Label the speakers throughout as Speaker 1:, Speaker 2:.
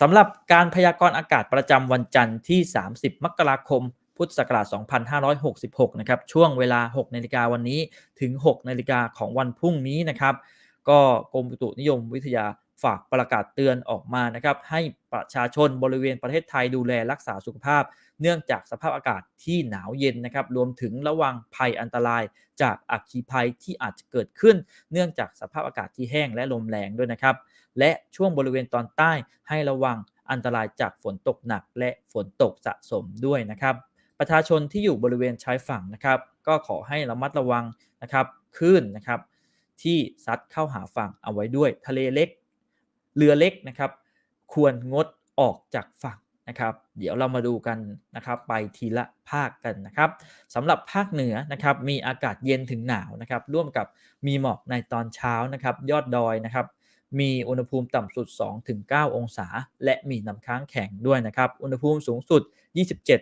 Speaker 1: สำหรับการพยากรณ์อากาศประจำวันจันทร์ที่ 30 มกราคม พุทธศักราช 2566 นะครับ ช่วงเวลา 6 นาฬิกาวันนี้ถึง 6 นาฬิกาของวันพรุ่งนี้นะครับ ก็กรมอุตุนิยมวิทยาฝากประกาศเตือนออกมานะครับ ให้ประชาชนบริเวณประเทศไทยดูแลรักษาสุขภาพ เนื่องจากสภาพอากาศที่หนาวเย็นนะครับ รวมถึงระวังภัยอันตราย จากอัคคีภัยที่อาจจะเกิดขึ้น เนื่องจากสภาพอากาศที่แห้งและลมแรงด้วยนะครับ และช่วงบริเวณตอนใต้ให้ระวังอันตรายจากฝนตกหนัก และฝนตกสะสมด้วยนะครับ ประชาชนที่อยู่บริเวณชายฝั่งนะครับ ก็ขอให้ระมัดระวังนะครับคลื่นนะครับ ที่ซัดเข้าหาฝั่งเอาไว้ด้วย ทะเลเล็ก เรือเล็กนะครับ ควรงดออกจากฝั่งนะครับ เดี๋ยวเรามาดูกันนะครับไปทีละภาคกันนะครับสำหรับภาคเหนือนะครับมีอากาศเย็นถึงหนาวนะครับ ร่วมกับมีหมอกในตอนเช้านะครับ ยอดดอยนะครับ มีอุณหภูมิต่ำสุด 2-9 องศา และมีน้ำค้างแข็งด้วยนะครับ อุณหภูมิสูงสุด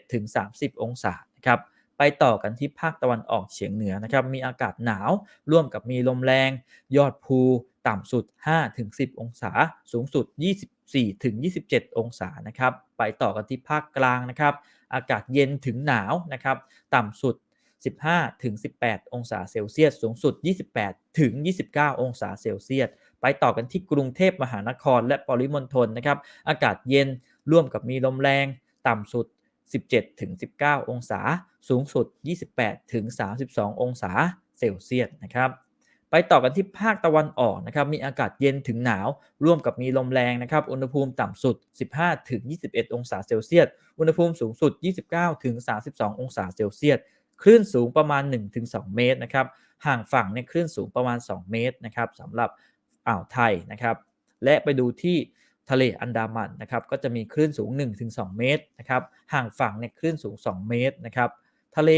Speaker 1: 27-30 องศานะครับ ไปต่อกันที่ภาคตะวันออกเฉียงเหนือนะครับ มีอากาศหนาว ร่วมกับมีลมแรง ยอดภูต่ำสุด 5-10 องศา สูงสุด 24-27 องศานะครับ ไปต่อกันที่ภาคกลางนะครับ อากาศเย็นถึงหนาวนะครับ ต่ำสุด15-18 องศาเซลเซียส สูงสุด 28-29 องศาเซลเซียส ไปต่อกันที่กรุงเทพมหานคร และปริมณฑลนะครับ อากาศเย็นร่วมกับมีลมแรง ต่ำสุด 17-19 องศา สูงสุด 28-32 องศาเซลเซียสนะครับไปต่อกันที่ภาคตะวันออกนะครับมีอากาศเย็นถึงหนาว ร่วมกับมีลมแรงนะครับอุณหภูมิต่ำสุด 15-21 องศาเซลเซียสอุณหภูมิสูงสุด 29-32 องศาเซลเซียสคลื่นสูงประมาณ 1-2 เมตรนะครับห่างฝั่งในคลื่นสูงประมาณ 2 เมตรนะครับสำหรับ อ่าวไทยนะครับและไปดูที่ทะเลอันดามันนะครับก็จะมีคลื่นสูง 1-2 เมตรนะครับห่างฝั่งในคลื่นสูง 2 เมตรนะครับทะเล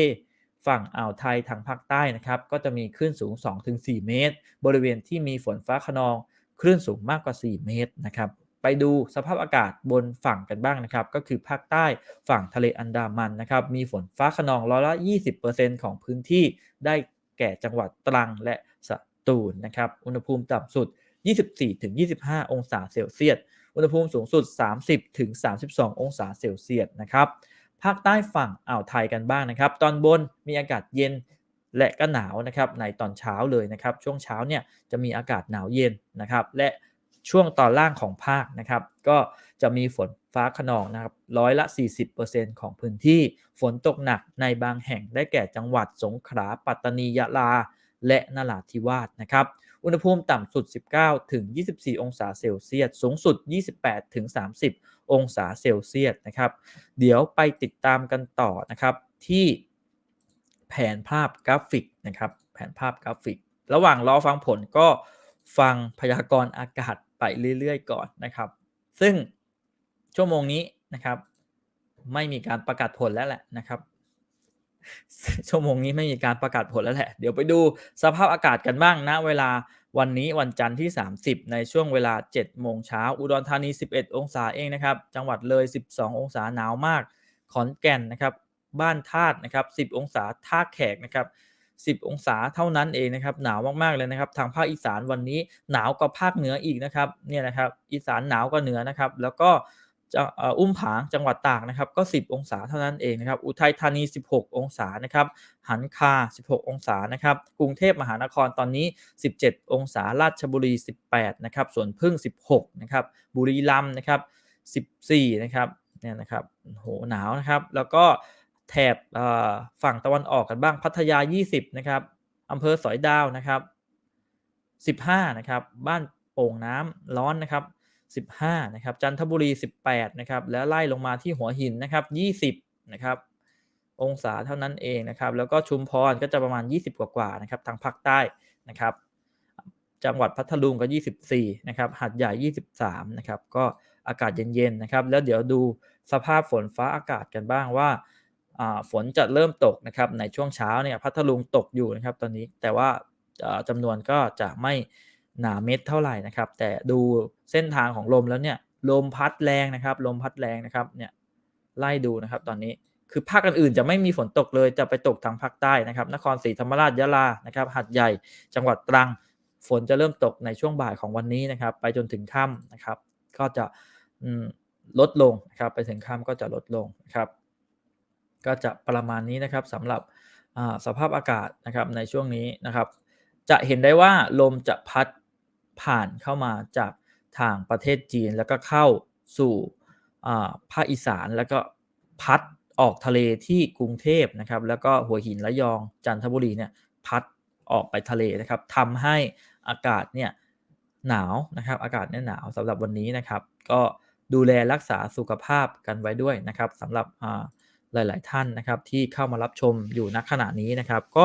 Speaker 1: ฝั่งอ่าวไทยทางภาคใต้นะครับก็จะมีคลื่นสูง 2-4 เมตร บริเวณที่มีฝนฟ้าขนองคลื่นสูงมากกว่า 4 เมตรนะครับไปดูสภาพอากาศบนฝั่งกันบ้างนะครับก็คือภาคใต้ฝั่งทะเลอันดามันนะครับมีฝนฟ้าขนองร้อยละ 20%ของพื้นที่ได้แก่จังหวัดตรังและ ตูลนะครับ อุณหภูมิต่ำสุด 24-25 องศาเซลเซียส อุณหภูมิสูงสุด 30-32 องศาเซลเซียสนะครับ ภาคใต้ฝั่งอ่าวไทยกันบ้างนะครับ ตอนบนมีอากาศเย็นและก็หนาวนะครับในตอนเช้าเลยนะครับ ช่วงเช้าเนี่ยจะมีอากาศหนาวเย็นนะครับ และช่วงตอนล่างของภาคนะครับ ก็จะมีฝนฟ้าขนองนะครับร้อยละ 40%ของพื้นที่ฝนตกหนักในบางแห่งได้แก่จังหวัดสงขลาปัตตานียะลา และนราธิวาสนะครับอุณหภูมิต่ำสุด 19 ถึง 24 องศาเซลเซียส สูงสุด 28 ถึง 30 องศาเซลเซียสนะครับ เดี๋ยวไปติดตามกันต่อนะครับที่แผนภาพกราฟิกนะครับ แผนภาพกราฟิก ระหว่างรอฟังผลก็ฟังพยากรณ์อากาศไปเรื่อยๆ ก่อนนะครับ ซึ่งชั่วโมงนี้นะครับ ไม่มีการประกาศผลแล้วแหละนะครับ ชั่วโมงนี้ไม่มีการประกาศผลแล้วแหละ เดี๋ยวไปดูสภาพอากาศกันบ้างนะ เวลาวันนี้วันจันทร์ที่ 30 ในช่วงเวลา 7 โมงเช้า อุดรธานี 11 องศาเองนะครับ จังหวัดเลย 12 องศาหนาวมาก ขอนแก่นนะครับ บ้านธาตุนะครับ 10 องศาท่าแขกนะครับ 10 องศาเท่านั้นเองนะครับ หนาวมากๆเลยนะครับ ทางภาคอีสานวันนี้หนาวกว่าภาคเหนืออีกนะครับ เนี่ยนะครับ อีสานหนาวกว่าเหนือนะครับ แล้วก็ อุ้มผางจังหวัดตากนะครับก็ 10 องศาเท่านั้นเองนะครับอุทัยธานี 16 องศานะครับหันคา 16 องศานะครับกรุงเทพมหานครตอนนี้ 17 องศาราชบุรี 18นะครับส่วนพึ่ง 16นะครับบุรีรัมย์นะครับ14นะครับเนี่ยนะครับโหหนาวนะครับ แล้วก็แถบฝั่งตะวันออกกันบ้างพัทยา 20นะครับอำเภอสอยดาวนะครับ 15นะครับบ้านโป่งน้ำร้อนนะครับ 15นะครับจันทบุรี 18นะครับแล้วไล่ลงมาที่หัวหินนะครับ20นะครับองศาเท่านั้นเองนะครับแล้วก็ชุมพรก็จะประมาณ 20 กว่าๆนะครับทางภาคใต้นะครับจังหวัดพัทลุงก็ 24นะครับหัดใหญ่ 23นะครับก็อากาศเย็นๆนะครับแล้วเดี๋ยวดูสภาพฝนฟ้าอากาศกันบ้างว่าฝนจะเริ่มตกนะครับในช่วงเช้าเนี่ยพัทลุงตกอยู่นะครับตอนนี้แต่ว่าจำนวนก็จะไม่ หนาเม็ดเท่าไหร่นะครับ แต่ดูเส้นทางของลมแล้วเนี่ยลมพัดแรงนะครับ ลมพัดแรงนะครับเนี่ยไล่ดูนะครับ ตอนนี้คือภาคอื่นๆจะไม่มีฝนตกเลยจะไปตกทางภาคใต้นะครับ นครศรีธรรมราชยะลานะครับหัดใหญ่จังหวัดตรัง ฝนจะเริ่มตกในช่วงบ่ายของวันนี้นะครับ ไปจนถึงค่ำนะครับ ก็จะลดลงนะครับ ไปถึงค่ำก็จะลดลงนะครับ ก็จะประมาณนี้นะครับสำหรับสภาพอากาศนะครับในช่วงนี้นะครับ จะเห็นได้ว่าลมจะพัด ผ่านเข้ามาจากทางประเทศจีน แล้วก็เข้าสู่ภาคอีสานแล้วก็พัดออกทะเลที่กรุงเทพนะครับ แล้วก็หัวหินระยองจันทบุรีเนี่ยพัดออกไปทะเลนะครับทำให้อากาศเนี่ยหนาวนะครับ อากาศเนี่ยหนาวสำหรับวันนี้นะครับ ก็ดูแลรักษาสุขภาพกันไว้ด้วยนะครับสำหรับหลาย ๆ ท่านนะครับที่เข้ามารับชมอยู่ณขณะนี้นะครับก็